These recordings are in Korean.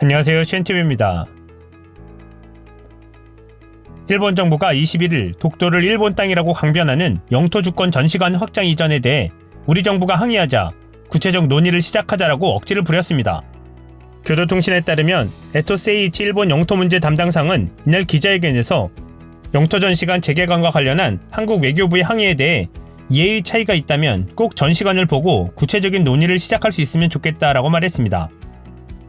안녕하세요. 쉔티브입니다. 일본 정부가 21일 독도를 일본 땅이라고 강변하는 영토 주권 전시관 확장 이전에 대해 우리 정부가 항의하자 구체적 논의를 시작하자라고 억지를 부렸습니다. 교도통신에 따르면 에토세이치 일본 영토 문제 담당상은 이날 기자회견에서 영토 전시관 재개관과 관련한 한국 외교부의 항의에 대해 이해의 차이가 있다면 꼭 전시관을 보고 구체적인 논의를 시작할 수 있으면 좋겠다라고 말했습니다.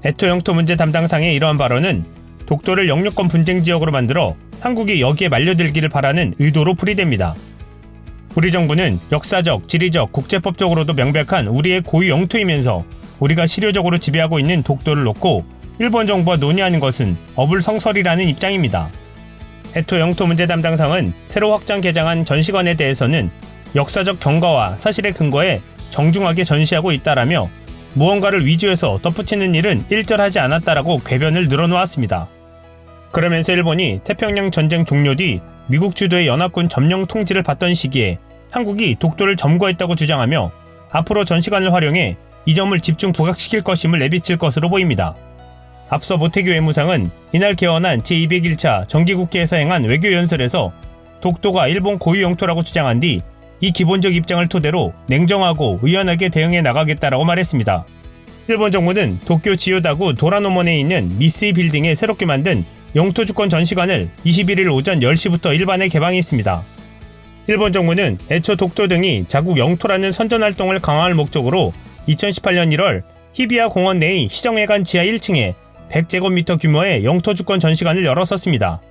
에토 영토 문제 담당상의 이러한 발언은 독도를 영유권 분쟁 지역으로 만들어 한국이 여기에 말려들기를 바라는 의도로 풀이됩니다. 우리 정부는 역사적, 지리적, 국제법적으로도 명백한 우리의 고유 영토이면서 우리가 실효적으로 지배하고 있는 독도를 놓고 일본 정부와 논의하는 것은 어불성설이라는 입장입니다. 에토 영토 문제 담당상은 새로 확장 개장한 전시관에 대해서는 역사적 경과와 사실의 근거에 정중하게 전시하고 있다라며 무언가를 위조해서 덧붙이는 일은 일절하지 않았다라고 궤변을 늘어놓았습니다. 그러면서 일본이 태평양 전쟁 종료 뒤 미국 주도의 연합군 점령 통지를 받던 시기에 한국이 독도를 점거했다고 주장하며 앞으로 전시관을 활용해 이 점을 집중 부각시킬 것임을 내비칠 것으로 보입니다. 앞서 모태규 외무상은 이날 개원한 제201차 정기국회에서 행한 외교연설에서 독도가 일본 고유 영토라고 주장한 뒤 이 기본적 입장을 토대로 냉정하고 의연하게 대응해 나가겠다라고 말했습니다. 일본 정부는 도쿄 지요다구 도라노몬에 있는 미스이 빌딩에 새롭게 만든 영토 주권 전시관을 21일 오전 10시부터 일반에 개방했습니다. 일본 정부는 애초 독도 등이 자국 영토라는 선전 활동을 강화할 목적으로 2018년 1월 히비야 공원 내의 시정회관 지하 1층에 100제곱미터 규모의 영토 주권 전시관을 열었었습니다.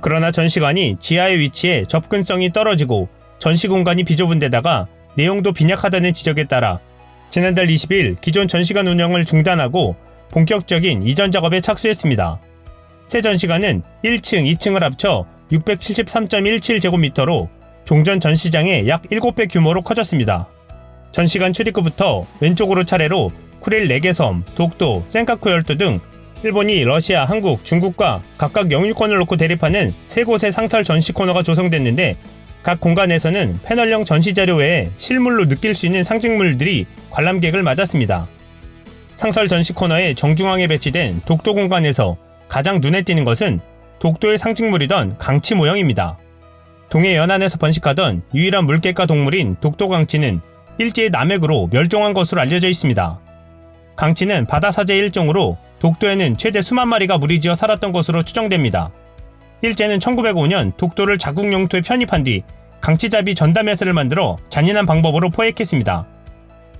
그러나 전시관이 지하에 위치해 접근성이 떨어지고 전시 공간이 비좁은 데다가 내용도 빈약하다는 지적에 따라 지난달 20일 기존 전시관 운영을 중단하고 본격적인 이전 작업에 착수했습니다. 새 전시관은 1층, 2층을 합쳐 673.17제곱미터로 종전 전시장의 약 7배 규모로 커졌습니다. 전시관 출입구부터 왼쪽으로 차례로 쿠릴 4개 섬, 독도, 센카쿠 열도 등 일본이 러시아, 한국, 중국과 각각 영유권을 놓고 대립하는 세 곳의 상설 전시 코너가 조성됐는데 각 공간에서는 패널형 전시 자료 외에 실물로 느낄 수 있는 상징물들이 관람객을 맞았습니다. 상설 전시 코너의 정중앙에 배치된 독도 공간에서 가장 눈에 띄는 것은 독도의 상징물이던 강치 모형입니다. 동해 연안에서 번식하던 유일한 물개과 동물인 독도 강치는 일제의 남획으로 멸종한 것으로 알려져 있습니다. 강치는 바다 사제 일종으로 독도에는 최대 수만 마리가 무리지어 살았던 것으로 추정됩니다. 일제는 1905년 독도를 자국 영토에 편입한 뒤 강치잡이 전담회사를 만들어 잔인한 방법으로 포획했습니다.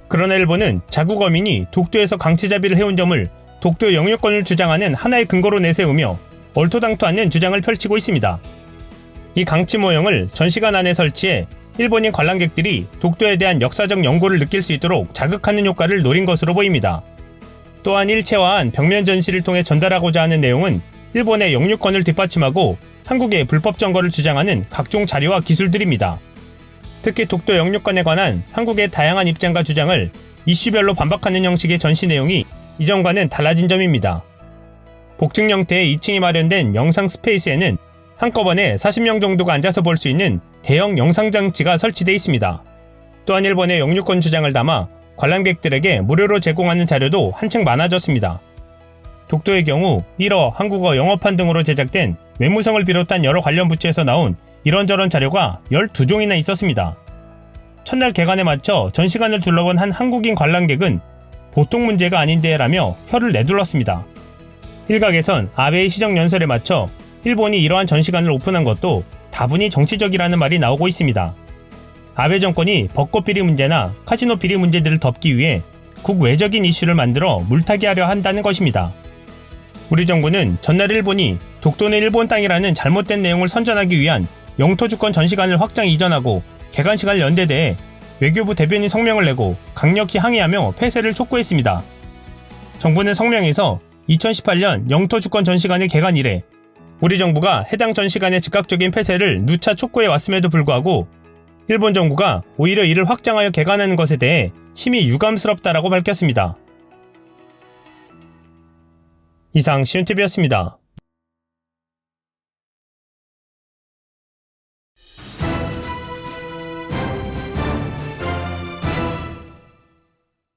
그러나 일본은 자국 어민이 독도에서 강치잡이를 해온 점을 독도 영유권을 주장하는 하나의 근거로 내세우며 얼토당토 않는 주장을 펼치고 있습니다. 이 강치 모형을 전시관 안에 설치해 일본인 관람객들이 독도에 대한 역사적 연고를 느낄 수 있도록 자극하는 효과를 노린 것으로 보입니다. 또한 일체화한 벽면 전시를 통해 전달하고자 하는 내용은 일본의 영유권을 뒷받침하고 한국의 불법 점거를 주장하는 각종 자료와 기술들입니다. 특히 독도 영유권에 관한 한국의 다양한 입장과 주장을 이슈별로 반박하는 형식의 전시 내용이 이전과는 달라진 점입니다. 복층 형태의 2층이 마련된 영상 스페이스에는 한꺼번에 40명 정도가 앉아서 볼 수 있는 대형 영상 장치가 설치되어 있습니다. 또한 일본의 영유권 주장을 담아 관람객들에게 무료로 제공하는 자료도 한층 많아졌습니다. 독도의 경우 일어, 한국어, 영어판 등으로 제작된 외무성을 비롯한 여러 관련 부처에서 나온 이런저런 자료가 12종이나 있었습니다. 첫날 개관에 맞춰 전시관을 둘러본 한 한국인 관람객은 보통 문제가 아닌데 라며 혀를 내둘렀습니다. 일각에선 아베의 시정 연설에 맞춰 일본이 이러한 전시관을 오픈한 것도 다분히 정치적이라는 말이 나오고 있습니다. 아베 정권이 벚꽃 비리 문제나 카지노 비리 문제들을 덮기 위해 국외적인 이슈를 만들어 물타기 하려 한다는 것입니다. 우리 정부는 전날 일본이 독도는 일본 땅이라는 잘못된 내용을 선전하기 위한 영토 주권 전시관을 확장 이전하고 개관식을 연대대해 외교부 대변인 성명을 내고 강력히 항의하며 폐쇄를 촉구했습니다. 정부는 성명에서 2018년 영토 주권 전시관의 개관 이래 우리 정부가 해당 전시관의 즉각적인 폐쇄를 누차 촉구해 왔음에도 불구하고 일본 정부가 오히려 이를 확장하여 개관하는 것에 대해 심히 유감스럽다라고 밝혔습니다. 이상 시윤TV였습니다.